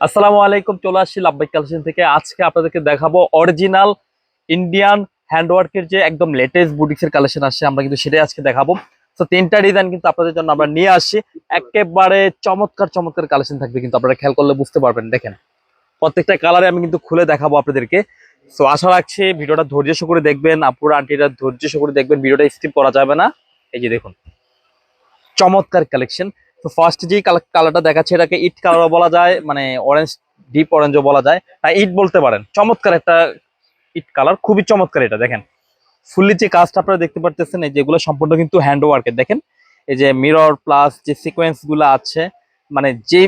আসসালামু আলাইকুম, চলে আসছি লাভবাই কালেকশন থেকে। আজকে আপনাদেরকে দেখাবো অরিজিনাল ইন্ডিয়ান হ্যান্ডওয়ার্কের যে একদম লেটেস্ট বুটিক্সের কালেকশন আসছে, আমরা কিন্তু সেটাই আজকে দেখাবো। তো তিনটা ডিজাইন কিন্তু আপনাদের জন্য আমরা নিয়ে আসছি। একেবারে চমৎকার চমৎকার কালেকশন থাকবে কিন্তু আপনারা খেয়াল করলে বুঝতে পারবেন। দেখেন, প্রত্যেকটা কালারে আমি কিন্তু খুলে দেখাবো আপনাদেরকে। তো আশা রাখছি ভিডিওটা ধৈর্য সহকারে দেখবেন। আপুরা, আন্টিরা ধৈর্য সহকারে দেখবেন, ভিডিওটা স্কিপ করা যাবে না। এই যে দেখুন, চমৎকার কালেকশন তো ফার্স্ট যে কালারটা দেখাচ্ছে এটাকে ইট কালারও বলা যায় মানে অরেঞ্জ ডিপ অরেঞ্জও বলা যায়। তাই ইট বলতে পারেন। চমৎকার একটা ইট কালার খুবই চমৎকার এটা, দেখেন। ফুললি যে কাজটা আপনারা দেখতে পারতেছেন, এই যেগুলো সম্পূর্ণ কিন্তু হ্যান্ড ওয়ার্কের দেখেন। এই যে মিরর প্লাস যে সিকোয়েন্সগুলো আছে মানে যে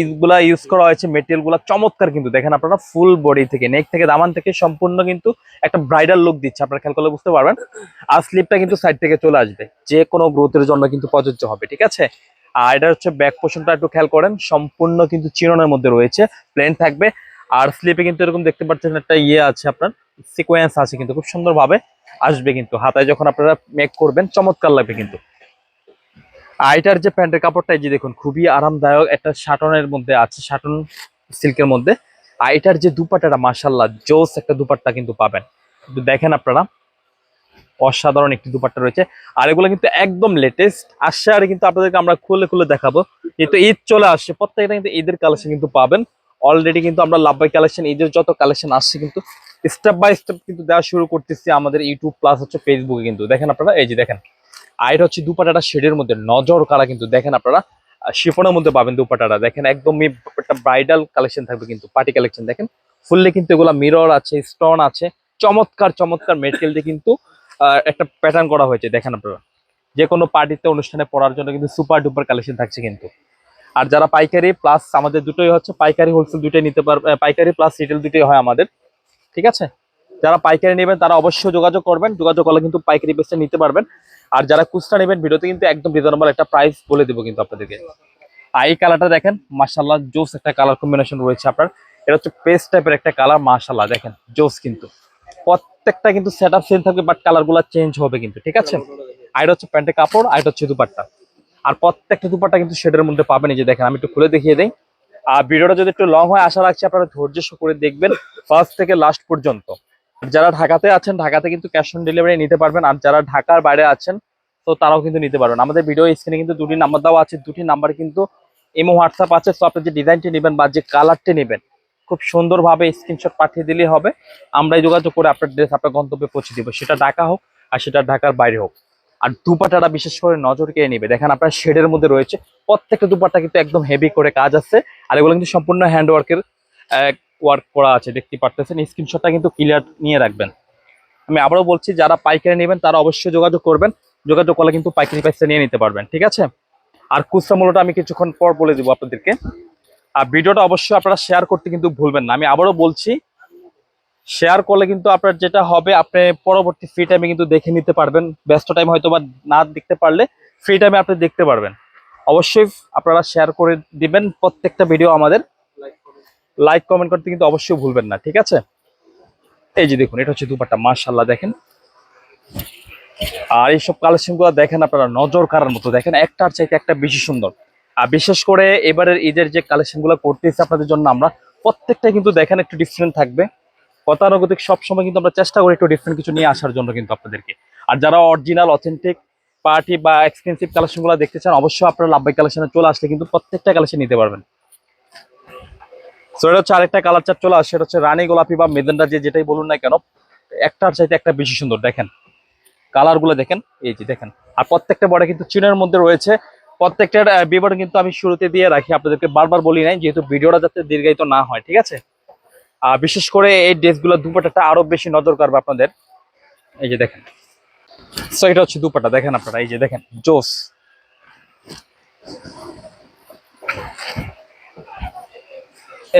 ইগুলা ইউজ করা হয়েছে মেটেরিয়ালগুলা, চমৎকার কিন্তু। দেখেন আপনারা ফুল বডি থেকে নেক থেকে, দামান থেকে সম্পূর্ণ কিন্তু একটা ব্রাইডাল লুক দিচ্ছে, আপনারা খেয়াল করলে বুঝতে পারবেন। আর স্লিপটা কিন্তু সাইড থেকে চলে আসবে, যে কোনো গ্রোথের জন্য কিন্তু প্রযোজ্য হবে, ঠিক আছে? আর এটা হচ্ছে ব্যাক পোর্শনটা একটু খেয়াল করেন, সম্পূর্ণ কিন্তু চিরনের মধ্যে রয়েছে প্লেন থাকবে। আর স্লিপে কিন্তু এরকম দেখতে পাচ্ছেন, একটা ইয়ে আছে আপনার সিকোয়েন্স আছে কিন্তু, খুব সুন্দরভাবে আসবে কিন্তু, হাতায় যখন আপনারা মেক করবেন, চমৎকার লাগবে কিন্তু। আর এটার যে প্যান্টের কাপড়টা যে দেখুন, খুবই আরামদায়ক একটা শাটনের মধ্যে আছে শাটন সিল্কের মধ্যে। আর এটার যে দুপাট্টাটা মাসাল্লাহ জোস একটা দুপাট্টা কিন্তু পাবেন। দেখেন আপনারা। অসাধারণ একটি দুপাট্টা রয়েছে। আর এগুলো কিন্তু একদম লেটেস্ট আসছে আর কিন্তু আপনাদেরকে আমরা খুলে খুলে দেখাবো। যেহেতু ঈদ চলে আসছে, প্রত্যেকটা কিন্তু ঈদের কালেকশন কিন্তু পাবেন। অলরেডি কিন্তু আমরা লাভবাই কালেকশন ঈদের যত কালেকশন আসছে কিন্তু স্টেপ বাই স্টেপ কিন্তু দেওয়া শুরু করতেছি আমাদের ইউটিউব প্লাস হচ্ছে ফেসবুকে কিন্তু। দেখেন আপনারা? এই যে দেখেন। আর এটা হচ্ছে দুপাটাটা শেডের মধ্যে, নজর কারা কিন্তু দেখেন আপনারা? শিফনের মধ্যে পাবেন দুপাটাটা দেখেন একদমই একটা ব্রাইডাল কালেকশন থাকবে কিন্তু পার্টি কালেকশন দেখেন? ফুললে কিন্তু এগুলা মিরর আছে স্টোন আছে। চমৎকার চমৎকার মেটেরিয়াল দিয়ে কিন্তু একটা প্যাটার্ন করা হয়েছে, দেখেন আপনারা। যে কোনো পার্টিতে অনুষ্ঠানে পড়ার জন্য কিন্তু সুপার ডুপার কালেকশন থাকছে কিন্তু। আর যারা পাইকারি প্লাস আমাদের দুটোই হচ্ছে, পাইকারি হোলসেল দুটোই নিতে পারবে পাইকারি প্লাস রিটেল দুটোই হয় আমাদের। ঠিক আছে? যারা পাইকারি নেবেন, তারা অবশ্যই যোগাযোগ করবেন। যোগাযোগ করলে কিন্তু পাইকারি বেসে নিতে পারবেন। আর যারা খুচরা নেবেন, ভিডিওতে কিন্তু একদম রিজনেবল একটা প্রাইস বলে দেবো কিন্তু আপনাদেরকে। আর এই কালারটা দেখেন মার্শাল্লাহ জোস একটা কালার কম্বিনেশন রয়েছে আপনার। এটা হচ্ছে পেস্ট টাইপের একটা কালার মার্শাল্লাহ দেখেন, জোস কিন্তু। প্রত্যেকটা কিন্তু সেট আপ সেম থাকবে বাট কালারগুলা চেঞ্জ হবে কিন্তু ঠিক আছে? আর এটা হচ্ছে প্যান্টের কাপড় আর এটা হচ্ছে দুপাট্টা। আর প্রত্যেকটা দুপাট্টা কিন্তু শেডের মধ্যে পাবেন এই যে দেখেন আমি একটু খুলে দেখিয়ে দেই। আর ভিডিওটা যদি একটু লং হয় আশা রাখছি আপনারা ধৈর্য করে দেখবেন ফার্স্ট থেকে লাস্ট পর্যন্ত। যারা ঢাকাতে আছেন ঢাকাতে কিন্তু ক্যাশ অন ডেলিভারি নিতে পারবেন আর যারা ঢাকার বাইরে আছেন তো তারাও কিন্তু নিতে পারবেন। আমাদের ভিডিও স্ক্রিনে কিন্তু দুটি নাম্বার দেওয়া আছে দুটি নাম্বার কিন্তু ইমো হোয়াটসঅ্যাপ আছে তো আপনি যে ডিজাইনটি নেবেন বা যে কালারটি নেবেন খুব সুন্দরভাবে স্ক্রিনশট পাঠিয়ে দিলেই হবে। আমরাই যোগাযোগ করে আপনার ড্রেস আপনার গন্তব্যে পৌঁছে দিব। সেটা ঢাকা হোক আর সেটা ঢাকার বাইরে হোক। আর দুপাটাটা বিশেষ করে নজর কেড়ে নিবে। দেখেন আপনার শেডের মধ্যে রয়েছে। প্রত্যেকটা দুপাটা কিন্তু একদম হেভি করে কাজ আছে। আর এগুলো কিন্তু সম্পূর্ণ হ্যান্ড ওয়ার্কের ওয়ার্ক করা আছে। দেখতে পারতেছেন? স্ক্রিনশটটা কিন্তু ক্লিয়ার নিয়ে রাখবেন। আমি আবারও বলছি, যারা পাইকারি নেবেন, তারা অবশ্যই যোগাযোগ করবেন। যোগাযোগ করলে কিন্তু পাইকারি প্রাইসটা নিয়ে নিতে পারবেন। ঠিক আছে? আর খুচরা মূল্যটা আমি কিছুক্ষণ পর বলে দেবো আপনাদেরকে। আর ভিডিওটা অবশ্যই আপনারা শেয়ার করতে কিন্তু ভুলবেন না। আমি আবারও বলছি শেয়ার করলে কিন্তু আপনার যেটা হবে, আপনি পরবর্তী ফ্রি টাইমে কিন্তু দেখে নিতে পারবেন। ব্যস্ত টাইম হয়তো বা না দেখতে পারলে ফ্রি টাইমে আপনি দেখতে পারবেন। অবশ্যই আপনারা শেয়ার করে দিবেন প্রত্যেকটা ভিডিও আমাদের। লাইক কমেন্ট করতে কিন্তু অবশ্যই ভুলবেন না, ঠিক আছে? এই যে দেখুন, এটা হচ্ছে দুপাট্টা মাশাল্লাহ দেখেন। আর এইসব কালেকশনগুলো দেখেন আপনারা, নজর কারার মতো। দেখেন, একটার চাইতে একটা বেশি সুন্দর। বিশেষ করে এবারের ঈদের যে কালেকশনগুলো করতেছি আপনাদের জন্য আমরা, প্রত্যেকটা কিন্তু দেখেন একটু ডিফারেন্ট থাকবে। গতানুগতিক সবসময় কিন্তু আমরা চেষ্টা করি একটু ডিফারেন্ট কিছু নিয়ে আসার জন্য কিন্তু আপনাদেরকে। আর যারা অরিজিনাল অথেন্টিক পার্টি বা এক্সপেন্সিভ কালেকশনগুলো দেখতে চান, অবশ্যই আপনারা লাভবাই কালেকশনে চলে আসলে কিন্তু প্রত্যেকটা কালেকশন নিতে পারবেন। সো এটা হচ্ছে আরেকটা কালার চার্ট চলে আসছে এটা হচ্ছে রানী গোলাপি বা মেজেন্ডা যে যেটাই বলুন না কেন, একটার চাইতে একটা বেশি সুন্দর, দেখেন। কালারগুলো দেখেন, এই যে দেখেন। আর প্রত্যেকটা বডি কিন্তু চিনের মধ্যে রয়েছে প্রত্যেকটার বিবরণ কিন্তু আমি শুরুতে দিয়ে রাখি, আপনাদেরকে বারবার বলি নাই, যেহেতু ভিডিওটা যাতে দীর্ঘায়িত না হয়, ঠিক আছে? আর বিশেষ করে এই ড্রেসগুলো দুপাটাটা আরও বেশি নজর কাড়বে আপনাদের। এই যে দেখেন। সো এটা হচ্ছে দুপাটা, দেখেন আপনারা, এই যে দেখেন, জোস।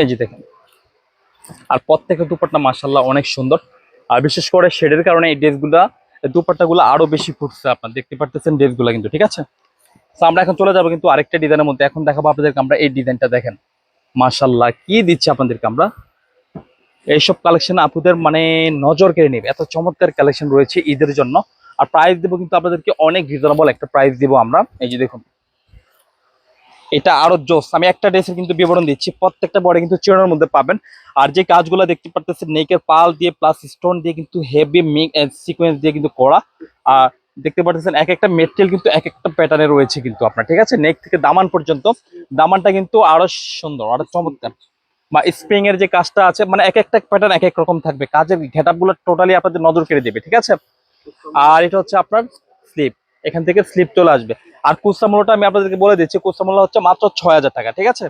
এই যে দেখেন। আর প্রত্যেকটা দুপাট্টা মাসাল্লাহ অনেক সুন্দর। আর বিশেষ করে শেডের কারণে এই ড্রেসগুলা, দুপাট্টাগুলো আরও বেশি ফুটছে, আপনার দেখতে পারতেছেন ড্রেসগুলো কিন্তু, ঠিক আছে? তো আমরা এখন চলে যাব কিন্তু আরেকটা ডিজাইনের মধ্যে। এখন দেখাবো আপনাদেরকে আমরা এই ডিজাইনটা দেখেন। মাসাল্লাহ কি দিচ্ছে আপনাদেরকে আমরা? এইসব কালেকশন আপুদের মানে নজর কেড়ে নেবে। এত চমৎকার কালেকশন রয়েছে ঈদের জন্য। আর প্রাইস দেবো কিন্তু আপনাদেরকে অনেক রিজনেবল একটা প্রাইস দিব আমরা। এই যে দেখুন। এটা আরও জোস। আমি একটা ড্রেসের কিন্তু বিবরণ দিচ্ছি। প্রত্যেকটা বড় কিন্তু চিরনের মধ্যে পাবেন। আর যে কাজগুলো দেখতে পারতেছেন নেকের পাল দিয়ে প্লাস স্টোন দিয়ে কিন্তু হেভি সিকোয়েন্স দিয়ে কিন্তু করা। আর দেখতে পারতেছেন, এক একটা মেটেরিয়াল কিন্তু এক একটা প্যাটার্নে রয়েছে কিন্তু আপনার, ঠিক আছে? নেক থেকে দামান পর্যন্ত, দামানটা কিন্তু আরও সুন্দর, আরও চমৎকার। বা স্প্রিং এর যে কাজটা আছে মানে এক একটা প্যাটার্ন এক এক রকম থাকবে, কাজের ঘেটাপগুলো টোটালি আপনাদের নজর কেড়ে দেবে, ঠিক আছে? আর এটা হচ্ছে আপনার স্লিপ এখান থেকে স্লিপ চলে আসবে। আর কুস্তা মূল্যটা আমি আপনাদেরকে বলে দিচ্ছি, কুস্তা মূল্য হচ্ছে মাত্র ছয় হাজার টাকা, ঠিক আছে?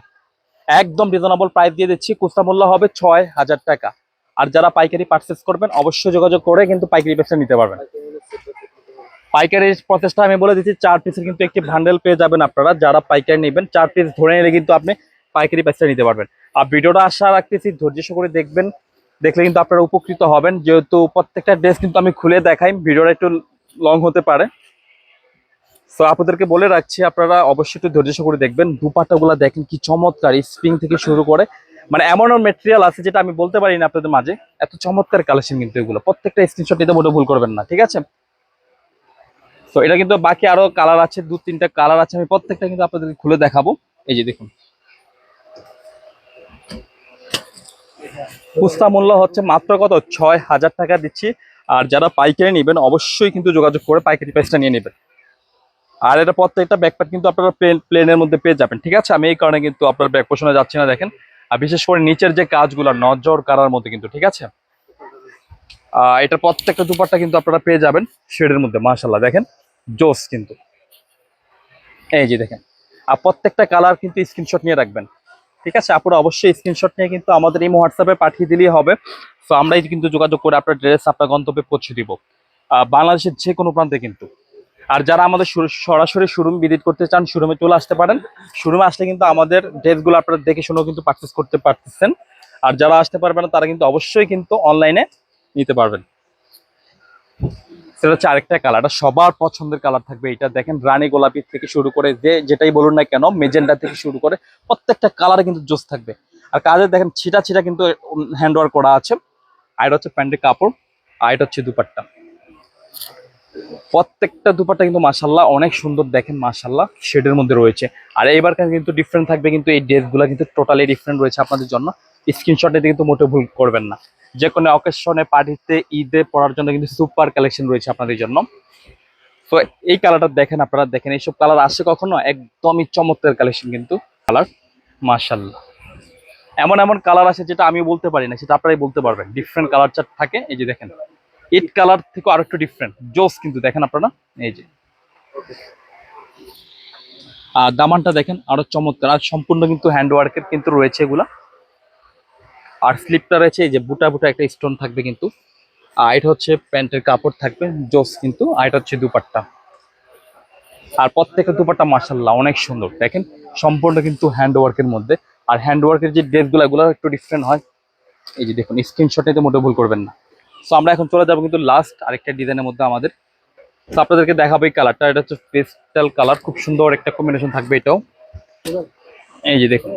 একদম রিজনেবল প্রাইস দিয়ে দিচ্ছি, কুস্তা মূল্য হবে ছয় হাজার টাকা। আর যারা পাইকারি পার্চেস করবেন, অবশ্যই যোগাযোগ করে কিন্তু পাইকারি ব্যবসা নিতে পারবেন। পাইকারি প্রসেসটা আমি বলে দিচ্ছি, চার পিসের কিন্তু একটি ভান্ডেল পেয়ে যাবেন আপনারা। যারা পাইকারি নেবেন, চার পিস ধরে নিলে কিন্তু আপনি পাইকারি ব্যবসা নিতে পারবেন। আর ভিডিওটা আশা রাখতেছি, ধৈর্য করে দেখবেন, দেখলে কিন্তু আপনারা উপকৃত হবেন। যেহেতু প্রত্যেকটা ড্রেস কিন্তু আমি খুলে দেখাই, ভিডিওটা একটু লং হতে পারে। তো আপনাদেরকে বলে রাখছি, আপনারা অবশ্যই একটু ধৈর্য করে দেখবেন। দুপাটাগুলো দেখেন কি চমৎকার স্প্রিং থেকে শুরু করে। মানে এমন মেটেরিয়াল আছে যেটা আমি বলতে পারি না আপনাদের মাঝে। এত চমৎকার কালেকশন কিন্তু এগুলো। প্রত্যেকটা স্ক্রিনশট নিতে মোটেও ভুল করবেন না, ঠিক আছে? তো এটা কিন্তু বাকি আরও কালার আছে, দু তিনটা কালার আছে, আমি প্রত্যেকটা কিন্তু আপনাদেরকে খুলে দেখাবো। এই যে দেখুন। কুস্তা মূল্য হচ্ছে মাত্র কত? ছয় হাজার টাকা দিচ্ছি। আর যারা পাইকারি নেবেন, অবশ্যই কিন্তু যোগাযোগ করে পাইকারি প্রাইসটা নিয়ে নেবেন। আর এটা প্রত্যেকটা ব্যাকপ্যাক কিন্তু আপনারা প্লেন প্লেনের মধ্যে পেয়ে যাবেন, ঠিক আছে? আমি এই কারণে কিন্তু আপনার ব্যাক পোষণে যাচ্ছি না, দেখেন। আর বিশেষ করে নিচের যে কাজগুলো, নজর কারার মধ্যে কিন্তু, ঠিক আছে? এটার প্রত্যেকটা দুপারটা কিন্তু আপনারা পেয়ে যাবেন শেডের মধ্যে মাশাল্লাহ দেখেন। জোস কিন্তু। এই যে দেখেন, আর প্রত্যেকটা কালার কিন্তু স্ক্রিনশট নিয়ে রাখবেন। ঠিক আছে? আপনারা অবশ্যই স্ক্রিনশট নিয়ে কিন্তু আমাদের এই হোয়াটসঅ্যাপে পাঠিয়ে দিলেই হবে। তো আমরাই কিন্তু যোগাযোগ করে আপনার ড্রেস আপনার গন্তব্যে পৌঁছে দিব। বাংলাদেশের যে কোনো প্রান্তে কিন্তু। আর যারা আমাদের সরাসরি শোরুম ভিজিট করতে চান শোরুমে চলে আসতে পারেন। শোরুমে আসলে কিন্তু আমাদের ড্রেসগুলো আপনারা দেখে শুনেও কিন্তু পারচেস করতে পারতেছেন। আর যারা আসতে পারবেন তারা কিন্তু অবশ্যই কিন্তু অনলাইনে নিতে পারবেন। সেটা হচ্ছে আরেকটা কালার সবার পছন্দের কালার থাকবে এটা। দেখেন রানী গোলাপি থেকে শুরু করে যে যেটাই বলুন না কেন মেজেন্ডা থেকে শুরু করে প্রত্যেকটা কালারে কিন্তু জোস থাকবে। আর কাজে দেখেন ছিটা ছিটা কিন্তু হ্যান্ড ওয়ার্ক করা আছে। আর এটা হচ্ছে প্যান্টের কাপড়, আর এটা হচ্ছে দুপাট্টা। প্রত্যেকটা দুপাট্টা কিন্তু মাসাল্লাহ অনেক সুন্দর দেখেন মাসাল্লাহ শেডের মধ্যে রয়েছে। আর এইবারকার কিন্তু ডিফারেন্ট থাকবে কিন্তু এই ড্রেসগুলো কিন্তু টোটালি ডিফারেন্ট রয়েছে আপনাদের জন্য। স্ক্রিনশট নিতে কিন্তু মোটেও ভুল করবেন না। যে কোনো অকেশনে পার্টিতে ঈদে পড়ার জন্য কিন্তু সুপার কালেকশন রয়েছে আপনাদের জন্য। তো এই কালারটা দেখেন আপনারা, দেখেন এইসব কালার আসে কখনো? একদমই চমৎকার কালেকশন কিন্তু কালার মাশাল্লাহ এমন এমন কালার আছে যেটা আমি বলতে পারি না, সেটা আপনারাই বলতে পারবেন। ডিফারেন্ট কালার চার্ট থাকে, এই যে দেখেন। ইট কালার থেকে আরও একটু ডিফারেন্ট জোস কিন্তু দেখেন আপনারা, এই যে। আর দামানটা দেখেন, আরও চমৎকার। আর সম্পূর্ণ কিন্তু হ্যান্ড ওয়ার্কের কিন্তু রয়েছে এগুলা। আর স্লিপটা রয়েছে, এই যে বুটা বুটা একটা স্টোন থাকবে কিন্তু। আর এটা হচ্ছে প্যান্টের কাপড় থাকবে জোস কিন্তু। আর এটা হচ্ছে দুপাট্টা। আর প্রত্যেকটা দুপাট্টা মার্শাল্লাহ অনেক সুন্দর। দেখেন, সম্পূর্ণ কিন্তু হ্যান্ড ওয়ার্কের মধ্যে। আর হ্যান্ড ওয়ার্কের যে ড্রেসগুলো এগুলো একটু ডিফারেন্ট হয়। এই যে দেখুন স্ক্রিনশট নিতে মোটে ভুল করবেন না। তো আমরা এখন চলে যাব কিন্তু লাস্ট আরেকটা ডিজাইনের মধ্যে আমাদের। তো আপনাদেরকে দেখাবো এই কালারটা এটা হচ্ছে পেস্টাল কালার খুব সুন্দর একটা কম্বিনেশন থাকবে এটাও। এই যে দেখুন।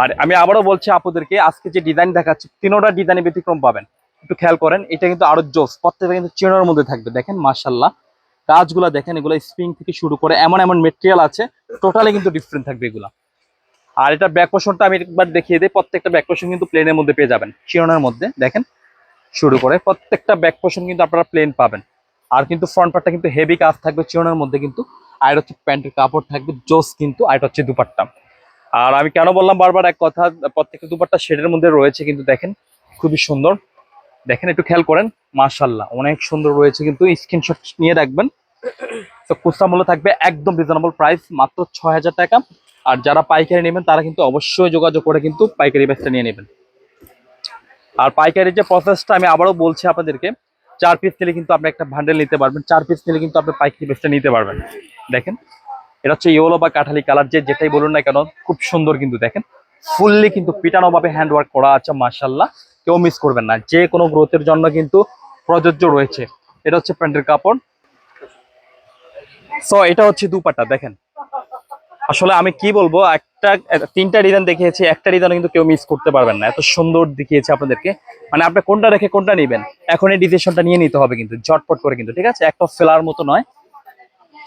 আর আমি আবারও বলছি আপনাদেরকে, আজকে যে ডিজাইন দেখাচ্ছি, তিনোটা ডিজাইনে ব্যতিক্রম পাবেন। একটু খেয়াল করেন, এটা কিন্তু আরও জোস। প্রত্যেকটা কিন্তু চেনের মধ্যে থাকবে। দেখেন মার্শাল্লাহ কাজগুলা দেখেন, এগুলো স্প্রিং থেকে শুরু করে এমন এমন মেটেরিয়াল আছে। টোটালি কিন্তু ডিফারেন্ট থাকবে এগুলা। আর এটা ব্যাক পোর্শনটা আমি একবার দেখিয়ে দিই, প্রত্যেকটা ব্যাক পোর্শন কিন্তু প্লেনের মধ্যে পেয়ে যাবেন। চিরনের মধ্যে, দেখেন, শুরু করে প্রত্যেকটা ব্যাক পোর্শন কিন্তু আপনারা প্লেন পাবেন। আর কিন্তু ফ্রন্ট পার্টটা কিন্তু হেভি কাজ থাকবে চিরনের মধ্যে কিন্তু, আর হচ্ছে প্যান্টের কাপড় থাকবে, জোস কিন্তু, আর হচ্ছে দুপাট্টা। আর আমি কেন বললাম বারবার এক কথা, প্রত্যেকটা দুপাট্টা শেডের মধ্যে রয়েছে কিন্তু দেখেন, খুবই সুন্দর। দেখেন, একটু খেয়াল করেন মাশাল্লাহ অনেক সুন্দর রয়েছে কিন্তু স্ক্রিনশট নিয়ে রাখবেন। তো খুচরা মূল্য থাকবে একদম রিজনেবল প্রাইস মাত্র ছয় হাজার টাকা। আর যারা পাইকারি নেবেন, তারা কিন্তু অবশ্যই যোগাযোগ করে কিন্তু পাইকারি ব্যাচটা নিয়ে নেবেন। আর পাইকারি যে প্রসেসটা আমি আবারও বলছি আপনাদেরকে, চার পিস নিলে কিন্তু আপনি একটা ভান্ডেল নিতে পারবেন, চার পিস নিলে কিন্তু আপনি পাইকারি ব্যাচটা নিতে পারবেন। দেখেন, এটা হচ্ছে ইয়েলো বা কাঠালি কালার যে যেটাই বলুন না কেন, খুব সুন্দর কিন্তু দেখেন। ফুললি কিন্তু পিটানো ভাবে হ্যান্ড ওয়ার্ক করা আছে মার্শাল্লাহ কেউ মিস করবেন না। যে কোনো গ্রোথের জন্য কিন্তু প্রযোজ্য রয়েছে। এটা হচ্ছে প্যান্টের কাপড়। সো এটা হচ্ছে দুপাটা দেখেন। আসলে আমি কি বলব, একটা, তিনটা ডিজাইন দেখিয়েছি, একটা ডিজাইন কিন্তু কেউ মিস করতে পারবেন না। এত সুন্দর দেখিয়েছে আপনাদেরকে। মানে আপনি কোনটা রেখে কোনটা নেবেন, এখন এই ডিসিশনটা নিয়ে নিতে হবে কিন্তু, ঝটপট করে কিন্তু, ঠিক আছে? একটা ফেলার মতো নয়।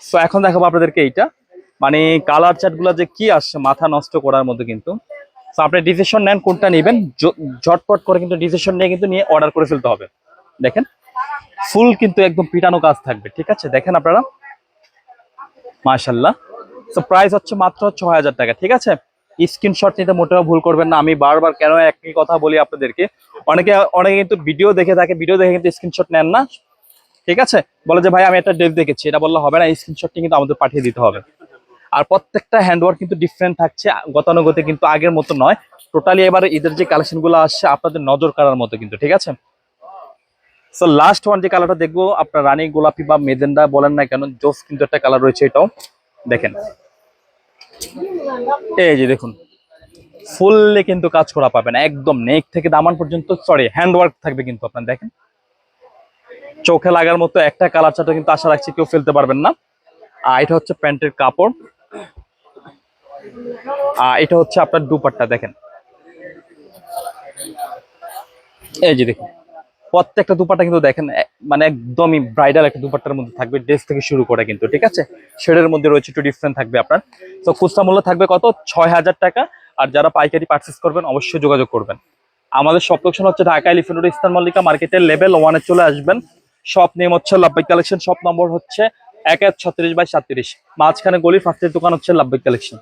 সো এখন দেখাবো আপনাদেরকে এইটা। মানে কালার চার্টগুলো যে কি আসছে, মাথা নষ্ট করার মতো কিন্তু। সো আপনি ডিসিশন নেন কোনটা নেবেন ঝটপট করে কিন্তু ডিসিশন নিয়ে কিন্তু নিয়ে অর্ডার করে ফেলতে হবে। দেখেন? ফুল কিন্তু একদম পিটানো কাজ থাকবে, ঠিক আছে? দেখেন আপনারা। মাশাল্লাহ তো প্রাইস হচ্ছে মাত্র ছ হাজার টাকা, ঠিক আছে? স্ক্রিনশট নিতে মোটেও ভুল করবেন না, আমি বারবার কেন একই কথা বলি আপনাদেরকে? অনেকে অনেকে কিন্তু ভিডিও দেখে থাকে ভিডিও দেখে কিন্তু স্ক্রিনশট নেন না, ঠিক আছে? বলে যে, ভাই, আমি একটা ড্রেস দেখেছি। এটা বললে হবে না স্ক্রিনশটটি কিন্তু আমাদের পাঠিয়ে দিতে হবে। আর প্রত্যেকটা হ্যান্ডওয়ার্ক কিন্তু ডিফারেন্ট থাকছে গতানুগতে কিন্তু আগের মতো নয়। টোটালি এবার ঈদের যে কালেকশনগুলো আসছে, আপনাদের নজর কাড়ার মতো কিন্তু, ঠিক আছে? সো লাস্ট ওয়ান যে কালারটা দেখব, আপনার রানী গোলাপি বা মেজেন্ডা বলেন না কেন, জোস কিন্তু একটা কালার রয়েছে এটাও। দেখেন। এই যে দেখুন, ফুললে কিন্তু কাজ করা পাবেন, একদম নেক থেকে দামান পর্যন্ত সরি হ্যান্ডওয়ার্ক থাকবে কিন্তু আপনার, দেখেন। চোখে লাগার মতো একটা কালার চাটা কিন্তু আশা রাখছি কেউ ফেলতে পারবেন না। আর এটা হচ্ছে প্যান্টের কাপড়। আর এটা হচ্ছে আপনার দুপাট্টা, দেখেন। এই যে দেখুন প্রত্যেকটা দুপাট্টা কিন্তু দেখেন মানে একদমই ব্রাইডাল একটা দুপাট্টার মধ্যে থাকবে ড্রেস থেকে শুরু করে কিন্তু, ঠিক আছে? শেডের মধ্যে রয়েছে একটু ডিফারেন্ট থাকবে আপনার। তো খুচরা মূল্য থাকবে কত? ছয় হাজার টাকা। আর যারা পাইকারি পার্চেস করবেন, অবশ্যই যোগাযোগ করবেন। আমাদের সব লোকেশন হচ্ছে ঢাকা এলিফেন্ট ইস্তান মল্লিকা মার্কেটের লেভেল ওয়ানে চলে আসবেন। শপ নেম হচ্ছে লাভবাই কালেকশন শপ নম্বর হচ্ছে এক এক ছত্রিশ বাই সাতত্রিশ। মাঝখানে গলি ফার্স্টের দোকান হচ্ছে লাভবাই কালেকশন